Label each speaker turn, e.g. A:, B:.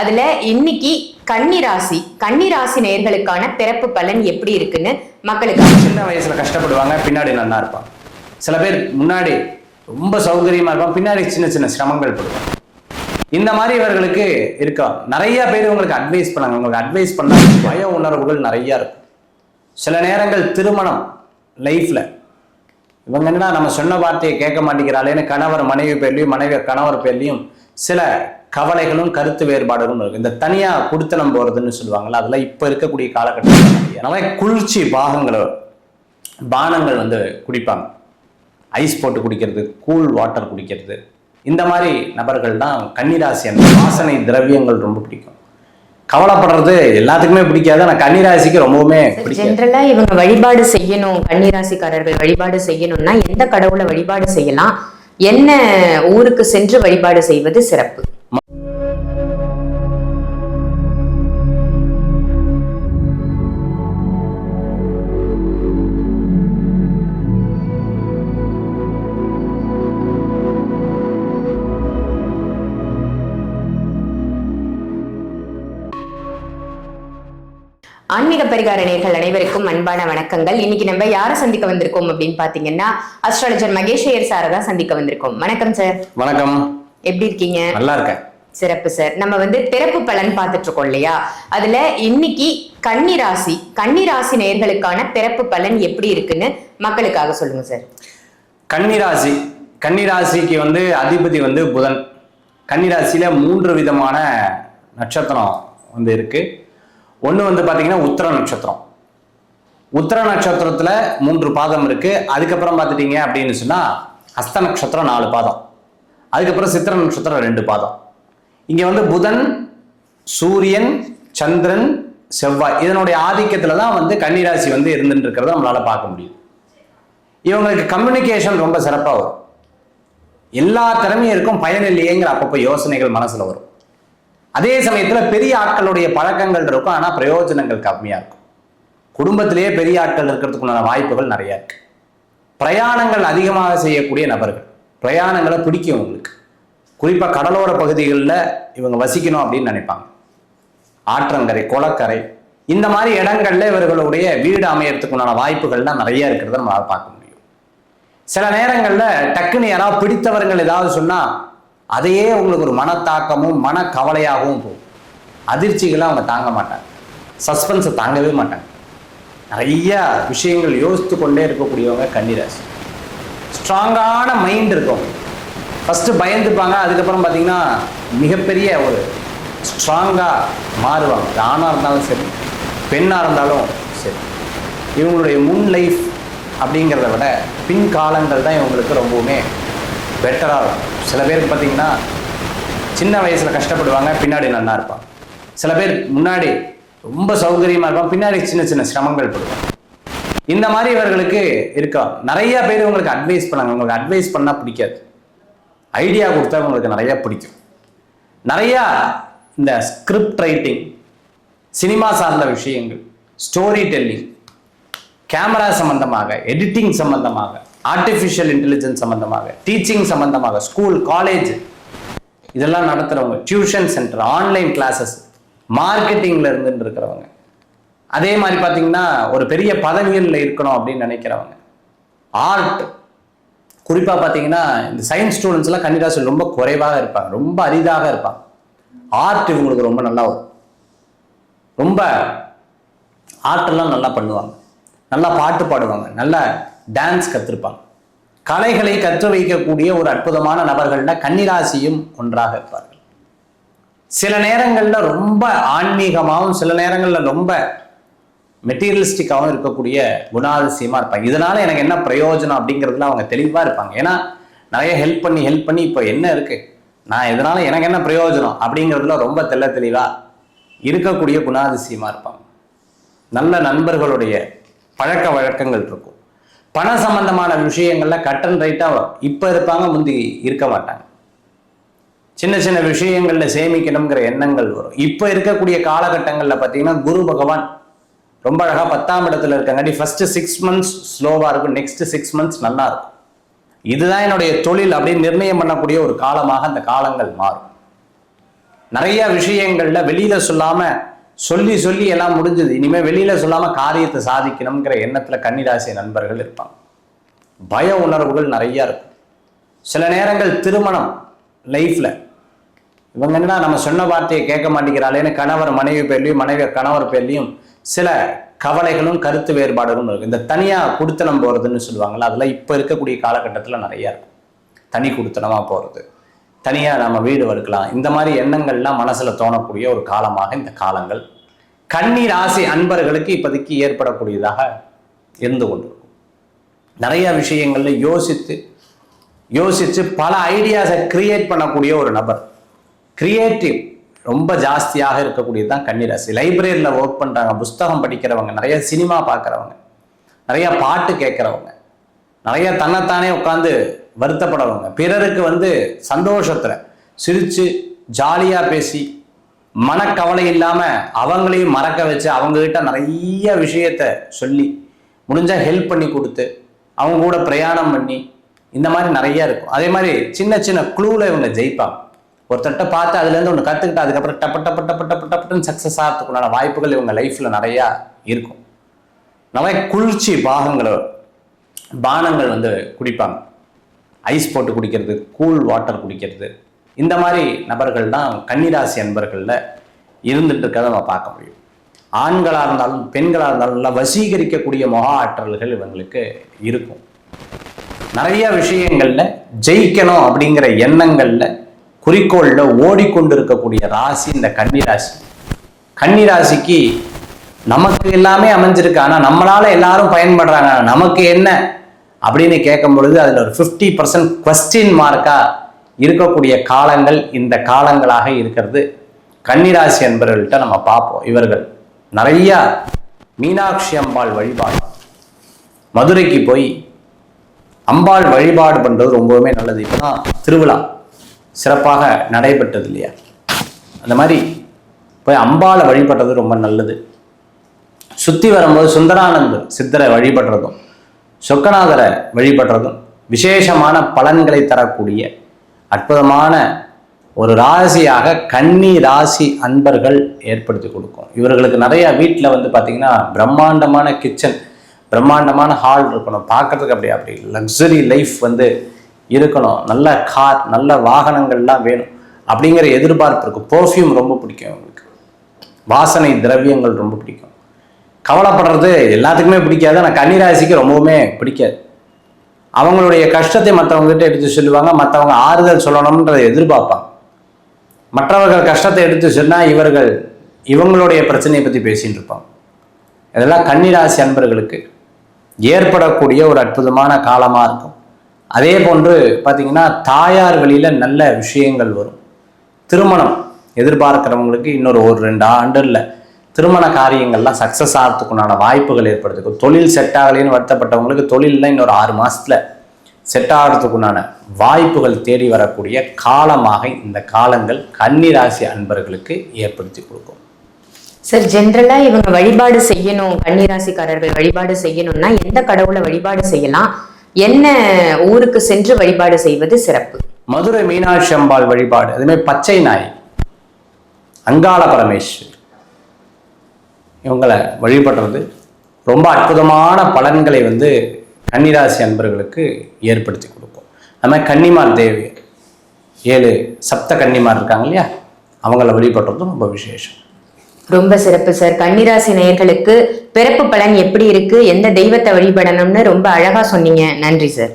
A: அதுல இன்னைக்கு கன்னி ராசி கன்னி ராசி பிறப்பு பலன் எப்படி இருக்குன்னு மக்களுக்கு
B: சின்ன வயசுல கஷ்டப்படுவாங்க பின்னாடி நல்லா இருப்பான் சில பேர் முன்னாடி ரொம்ப சௌகரியமா இருப்பான் பின்னாடி சின்ன சின்ன சிரமங்கள் படுவாங்க. இந்த மாதிரி இவர்களுக்கு இருக்கா? நிறைய பேர் உங்களுக்கு அட்வைஸ் பண்ணாங்க. உங்களுக்கு அட்வைஸ் பண்ணா பய உணர்வுகள் நிறைய இருக்கும். சில நேரங்கள் திருமணம் லைஃப்ல இவங்க என்ன நம்ம சொன்ன வார்த்தையை கேட்க மாட்டேங்கிறாளேன்னு கணவர் மனைவி பேர்லையும் மனைவி கணவர் பேர்லையும் சில கவலைகளும் கருத்து வேறுபாடுகளும் இருக்கு. இந்த தனியா குடுத்தனம் போறதுன்னு சொல்லுவாங்கல்ல அதெல்லாம் இப்ப இருக்கக்கூடிய காலகட்டத்தில் நிறைய குளிர்ச்சி பாகங்கள் பானங்கள் வந்து குடிப்பாங்க. ஐஸ் போட்டு குடிக்கிறது கூல் வாட்டர் குடிக்கிறது. இந்த மாதிரி நபர்கள் தான் கன்னிராசி அந்த வாசனை திரவியங்கள் ரொம்ப பிடிக்கும். கவலைப்படுறது எல்லாத்துக்குமே பிடிக்காது. ஆனால் கன்னிராசிக்கு ரொம்பவுமே பிடிக்கும்
A: ஜென்ரலா இவங்க வழிபாடு செய்யணும். கன்னி ராசிக்காரர்கள் வழிபாடு செய்யணும்னா எந்த கடவுளை வழிபாடு செய்யலாம்? என்ன ஊருக்கு சென்று வழிபாடு செய்வது சிறப்பு? ஆன்மீக பரிகார நேர்கள் அனைவருக்கும் அன்பான வணக்கங்கள். இன்னைக்கு நம்ம யாரை சந்திக்க வந்திருக்கோம் அப்படின்னு பாத்தீங்கன்னா அஸ்ட்ராலஜர் மகேஷ் ஐயர் சாரை தான் சந்திக்க வந்திருக்கோம். வணக்கம் சார்
B: வணக்கம்.
A: எப்படி இருக்கீங்க?
B: நல்லா இருக்கேன்.
A: சிறப்பு சார் நம்ம வந்து பிறப்பு பலன் பார்த்துட்டு இருக்கோம் இல்லையா? அதுல இன்னைக்கு கன்னி ராசி கன்னி ராசி நேயர்களுக்கான பிறப்பு பலன் எப்படி இருக்குன்னு மக்களுக்காக சொல்லுங்க சார்
B: கன்னிராசி கன்னிராசிக்கு வந்து அதிபதி வந்து புதன். கன்னிராசியில மூன்று விதமான நட்சத்திரம் வந்து இருக்கு. ஒன்று வந்து பார்த்தீங்கன்னா உத்தர நட்சத்திரம். உத்தர நட்சத்திரத்தில் மூன்று பாதம் இருக்குது அதுக்கப்புறம் பார்த்துட்டீங்க அப்படின்னு சொன்னால் ஹஸ்த நட்சத்திரம் நாலு பாதம். அதுக்கப்புறம் சித்திர நட்சத்திரம் ரெண்டு பாதம். இங்கே வந்து புதன் சூரியன் சந்திரன் செவ்வாய் இதனுடைய ஆதிக்கத்தில் தான் வந்து கன்னிராசி வந்து இருந்துட்டு இருக்கிறத நம்மளால் பார்க்க முடியும் இவங்களுக்கு கம்யூனிகேஷன் ரொம்ப சிறப்பாக வரும். எல்லா திறமையும் இருக்கும் பயனில்லையேங்கிற அப்பப்போ யோசனைகள் மனசில் வரும். அதே சமயத்தில் பெரிய ஆட்களுடைய பழக்கங்கள் இருக்கும். ஆனால் பிரயோஜனங்கள் கம்மியாக இருக்கும். குடும்பத்திலேயே பெரிய ஆட்கள் இருக்கிறதுக்குண்டான வாய்ப்புகள் நிறையா இருக்கு. பிரயாணங்கள் அதிகமாக செய்யக்கூடிய நபர்கள். பிரயாணங்களை பிடிக்கும் உங்களுக்கு. குறிப்பாக கடலோர பகுதிகளில் இவங்க வசிக்கணும் அப்படின்னு நினைப்பாங்க. ஆற்றங்கரை குளக்கரை இந்த மாதிரி இடங்கள்ல இவர்களுடைய வீடு அமையறதுக்குண்டான வாய்ப்புகள்லாம் நிறைய இருக்கிறத நம்ம பார்க்க முடியும். சில நேரங்களில் டக்குன்னு யாராவது பிடித்தவர்கள் ஏதாவது சொன்னால் அதையே உங்களுக்கு ஒரு மனத்தாக்கமும் மன கவலையாகவும் போகும். அதிர்ச்சிகளை அவங்க தாங்க மாட்டாங்க. சஸ்பென்ஸை தாங்கவே மாட்டாங்க. நிறைய விஷயங்கள் யோசித்து கொண்டே இருக்கக்கூடியவங்க கன்னிராசி. ஸ்ட்ராங்கான மைண்ட் இருக்கும். ஃபஸ்ட்டு பயந்துப்பாங்க அதுக்கப்புறம் பார்த்தீங்கன்னா மிகப்பெரிய ஒரு ஸ்ட்ராங்காக மாறுவாங்க. ஆணாக இருந்தாலும் சரி பெண்ணாக இருந்தாலும் சரி. இவங்களுடைய முன் லைஃப் அப்படிங்கிறத விட பின் காலங்கள் தான் இவங்களுக்கு ரொம்பவுமே பெட்டராக இருக்கும். சில பேருக்கு பார்த்தீங்கன்னா சின்ன வயசில் கஷ்டப்படுவாங்க பின்னாடி நல்லா இருப்பான் சில பேர் முன்னாடி ரொம்ப சௌகரியமாக இருப்பான் பின்னாடி சின்ன சின்ன சிரமங்கள் படுவாங்க. இந்த மாதிரி இவர்களுக்கு இருக்கா? நிறைய பேர் உங்களுக்கு அட்வைஸ் பண்ணாங்க. உங்களுக்கு அட்வைஸ் பண்ணால் பிடிக்காது. ஐடியா கொடுத்தா உங்களுக்கு நிறையா பிடிக்கும். நிறையா இந்த ஸ்கிரிப்ட் ரைட்டிங் சினிமா சார்ந்த விஷயங்கள் ஸ்டோரி டெல்லிங் கேமரா சம்பந்தமாக எடிட்டிங் சம்பந்தமாக ஆர்டிஃபிஷியல் இன்டெலிஜென்ஸ் சம்பந்தமாக டீச்சிங் சம்பந்தமாக ஸ்கூல் காலேஜ் இதெல்லாம் நடத்துகிறவங்க டியூஷன் சென்டர் ஆன்லைன் கிளாஸஸ் மார்க்கெட்டிங்கில் இருந்துட்டு இருக்கிறவங்க. அதே மாதிரி பார்த்தீங்கன்னா ஒரு பெரிய பதவிகளில் இருக்கணும் அப்படின்னு நினைக்கிறவங்க. ஆர்ட் குறிப்பாக பார்த்தீங்கன்னா இந்த சயின்ஸ் ஸ்டூடெண்ட்ஸ்லாம் கன்னிராசி ரொம்ப குறைவாக இருப்பாங்க ரொம்ப அரிதாக இருப்பாங்க. ஆர்ட் இவங்களுக்கு ரொம்ப நல்லா வரும். ரொம்ப ஆர்ட்டெல்லாம் நல்லா பண்ணுவாங்க. நல்லா பாட்டு பாடுவாங்க நல்லா டான்ஸ் கற்றுருப்பாங்க கலைகளை கற்று வைக்கக்கூடிய ஒரு அற்புதமான நபர்கள்னா கன்னிராசியும் ஒன்றாக இருப்பார்கள். சில நேரங்களில் ரொம்ப ஆன்மீகமாகவும் சில நேரங்களில் ரொம்ப மெட்டீரியலிஸ்டிக்காகவும் இருக்கக்கூடிய குணாதிசயமாக இருப்பாங்க. இதனால எனக்கு என்ன பிரயோஜனம் அப்படிங்கிறதுல அவங்க தெளிவாக இருப்பாங்க. ஏன்னா நிறைய ஹெல்ப் பண்ணி ஹெல்ப் பண்ணி இப்போ என்ன இருக்கு? நான் இதனால எனக்கு என்ன பிரயோஜனம் அப்படிங்கிறதுல ரொம்ப தெல்ல தெளிவாக இருக்கக்கூடிய குணாதிசயமாக இருப்பாங்க. நல்ல நண்பர்களுடைய பழக்க வழக்கங்கள் இருக்கும். பண சம்பந்தமான விஷயங்கள்ல கட் அண்ட் ரைட்டா இப்ப இருப்பாங்க முந்தி இருக்க மாட்டாங்க. சின்ன சின்ன விஷயங்கள்ல சேமிக்கணுங்கிற எண்ணங்கள் வரும். இப்ப இருக்கக்கூடிய காலகட்டங்கள்ல பாத்தீங்கன்னா குரு பகவான் ரொம்ப அழகா பத்தாம் இடத்துல இருக்கங்காட்டி ஃபர்ஸ்ட் சிக்ஸ் மந்த்ஸ் ஸ்லோவா இருக்கும் நெக்ஸ்ட் சிக்ஸ் மந்த்ஸ் நல்லா இருக்கும். இதுதான் என்னுடைய தொழில் அப்படின்னு நிர்ணயம் பண்ணக்கூடிய ஒரு காலமாக அந்த காலங்கள் மாறும். நிறைய விஷயங்கள்ல வெளியில சொல்லாம சொல்லி சொல்லி எல்லாம் முடிஞ்சது. இனிமே வெளியில சொல்லாம காரியத்தை சாதிக்கணுங்கிற எண்ணத்துல கன்னிராசி நண்பர்கள் இருப்பாங்க. பய உணர்வுகள் நிறைய இருக்கும். சில நேரங்கள் திருமணம் லைஃப்ல இவங்க என்ன நம்ம சொன்ன வார்த்தையை கேட்க மாட்டேங்கிறாளேன்னு கணவர் மனைவி பேர்லையும் மனைவி கணவர் பேர்லையும் சில கவலைகளும் கருத்து வேறுபாடுகளும் இருக்கும். இந்த தனியா குடுத்தனம் போறதுன்னு சொல்லுவாங்கல்ல அதெல்லாம் இப்ப இருக்கக்கூடிய காலகட்டத்துல நிறைய இருக்கும். தனி குடுத்தனமா போறது. தனியாக நம்ம வீடு வறுக்கலாம். இந்த மாதிரி எண்ணங்கள்லாம் மனசில் தோணக்கூடிய ஒரு காலமாக இந்த காலங்கள். கண்ணீர் ராசி அன்பர்களுக்கு இப்போதைக்கு ஏற்படக்கூடியதாக இருந்து கொண்டிருக்கும். நிறைய விஷயங்கள்ல யோசித்து யோசித்து பல ஐடியாஸை கிரியேட் பண்ணக்கூடிய ஒரு நபர். கிரியேட்டிவ் ரொம்ப ஜாஸ்தியாக இருக்கக்கூடியது தான் கன்னிராசி. லைப்ரரியில் ஒர்க் பண்ணுறாங்க புஸ்தகம் படிக்கிறவங்க நிறைய சினிமா பார்க்குறவங்க நிறைய பாட்டு கேட்குறவங்க நிறைய தன்னைத்தானே உட்காந்து வருத்தப்படவங்க பிறருக்கு வந்து சந்தோஷத்துல சிரிச்சு ஜாலியா பேசி மனக்கவலை இல்லாம அவங்களையும் மறக்க வச்சு அவங்க கிட்ட நிறைய விஷயத்த சொல்லி முடிஞ்சா ஹெல்ப் பண்ணி கொடுத்து அவங்க கூட பிரயாணம் பண்ணி இந்த மாதிரி நிறைய இருக்கும். அதே மாதிரி சின்ன சின்ன குழுவில் இவங்க ஜெயிப்பாங்க. ஒருத்தர்கிட்ட பார்த்து அதுலேருந்து ஒன்று கற்றுக்கிட்டு அதுக்கப்புறம் டப்ப டப்ப டப்ப டப்ப டப்புன்னு சக்ஸஸ் ஆகிறதுக்குள்ளான வாய்ப்புகள் இவங்க லைஃப்பில் நிறையா இருக்கும். நிறைய குளிர்ச்சி பாகங்களை பானங்கள் வந்து குடிப்பாங்க. ஐஸ் போட்டு குடிக்கிறது கூல் வாட்டர் குடிக்கிறது. இந்த மாதிரி நபர்கள் தான் கன்னிராசி அன்பர்களில் இருந்துட்டு இருக்கிறத நம்ம பார்க்க முடியும். ஆண்களாக இருந்தாலும் பெண்களாக இருந்தாலும் நல்லா வசீகரிக்கக்கூடிய முக ஆற்றல்கள் இவங்களுக்கு இருக்கும். நிறைய விஷயங்கள்ல ஜெயிக்கணும் அப்படிங்கிற எண்ணங்கள்ல குறிக்கோள்ல ஓடிக்கொண்டிருக்கக்கூடிய ராசி இந்த கன்னிராசி. கன்னிராசிக்கு நமக்கு எல்லாமே அமைஞ்சிருக்கு. ஆனா நம்மளால எல்லாரும் பயன்படுறாங்க. நமக்கு என்ன? அப்படின்னு கேட்கும் பொழுது அதில் ஒரு ஃபிஃப்டி பர்சன்ட் கொஸ்டின் மார்க்காக இருக்கக்கூடிய காலங்கள் இந்த காலங்களாக இருக்கிறது. கன்னிராசி என்பவர்கள்ட்ட நம்ம பார்ப்போம். இவர்கள் நிறையா மீனாட்சி அம்பாள் வழிபாடு. மதுரைக்கு போய் அம்பாள் வழிபாடு பண்ணுறது ரொம்பவுமே நல்லது. இப்போ தான் திருவிழா சிறப்பாக நடைபெற்றது இல்லையா? அந்த மாதிரி போய் அம்பாளை வழிபடுறது ரொம்ப நல்லது. சுற்றி வரும்போது சுந்தரானந்தர் சித்தரை வழிபடுறதும் சொக்கநாதரை வழிபடுறதும் விசேஷமான பலன்களை தரக்கூடிய அற்புதமான ஒரு ராசியாக கன்னி ராசி அன்பர்கள் ஏற்படுத்தி கொடுக்கும். இவர்களுக்கு நிறைய வீட்டில் வந்து பார்த்தீங்கன்னா பிரம்மாண்டமான கிச்சன் பிரம்மாண்டமான ஹால் இருக்கணும். பார்க்கறதுக்கு அப்படி அப்படி லக்ஸரி லைஃப் வந்து இருக்கணும். நல்ல கார் நல்ல வாகனங்கள்லாம் வேணும். அப்படிங்கிற எதிர்பார்ப்பு இருக்கும். பர்ஃப்யூம் ரொம்ப பிடிக்கும் இவங்களுக்கு. வாசனை திரவியங்கள் ரொம்ப பிடிக்கும். கவலைப்படுறது எல்லாத்துக்குமே பிடிக்காது. ஆனால் கன்னிராசிக்கு ரொம்பவுமே பிடிக்காது. அவங்களுடைய கஷ்டத்தை மற்றவங்ககிட்ட எடுத்து சொல்லுவாங்க. மற்றவங்க ஆறுதல் சொல்லணும்ன்றதை எதிர்பார்ப்பாங்க. மற்றவர்கள் கஷ்டத்தை எடுத்து சொன்னால் இவர்கள் இவங்களுடைய பிரச்சனையை பற்றி பேசிகிட்டு இருப்பாங்க. இதெல்லாம் கன்னிராசி அன்பர்களுக்கு ஏற்படக்கூடிய ஒரு அற்புதமான காலமாக இருக்கும். அதே போன்று பார்த்தீங்கன்னா தாயார் வழியில் நல்ல விஷயங்கள் வரும். திருமணம் எதிர்பார்க்குறவங்களுக்கு இன்னொரு ஒரு ரெண்டு ஆண்டுல திருமண காரியங்கள்லாம் சக்ஸஸ் ஆகிறதுக்குண்டான வாய்ப்புகள் ஏற்படுத்துக்கும் தொழில் செட் ஆகலைன்னு வருத்தப்பட்டவங்களுக்கு தொழிலில் இன்னொரு ஆறு மாசத்துல செட் ஆகிறதுக்குண்டான வாய்ப்புகள் தேடி வரக்கூடிய காலமாக இந்த காலங்கள் கன்னிராசி அன்பர்களுக்கு ஏற்படுத்தி கொடுக்கும்.
A: சார் ஜென்ரலா இவங்க வழிபாடு செய்யணும் கன்னிராசிக்காரர்கள் வழிபாடு செய்யணும்னா எந்த கடவுளை வழிபாடு செய்யலாம்? என்ன ஊருக்கு சென்று வழிபாடு செய்வது சிறப்பு?
B: மதுரை மீனாட்சி அம்பாள் வழிபாடு அதுமாதிரி பச்சை நாய் அங்காள பரமேஸ்வரி. இவங்களை வழிபடுறது ரொம்ப அற்புதமான பலன்களை வந்து கன்னிராசி அன்பர்களுக்கு ஏற்படுத்தி கொடுக்கும். அது மாதிரி கன்னிமார் தேவி ஏழு சப்த கன்னிமார் இருக்காங்க இல்லையா? அவங்கள வழிபடுறதும் ரொம்ப விசேஷம்.
A: ரொம்ப சிறப்பு சார். கன்னிராசி நேயர்களுக்கு பிறப்பு பலன் எப்படி இருக்கு? எந்த தெய்வத்தை வழிபடணும்னு ரொம்ப அழகா சொன்னீங்க. நன்றி சார்.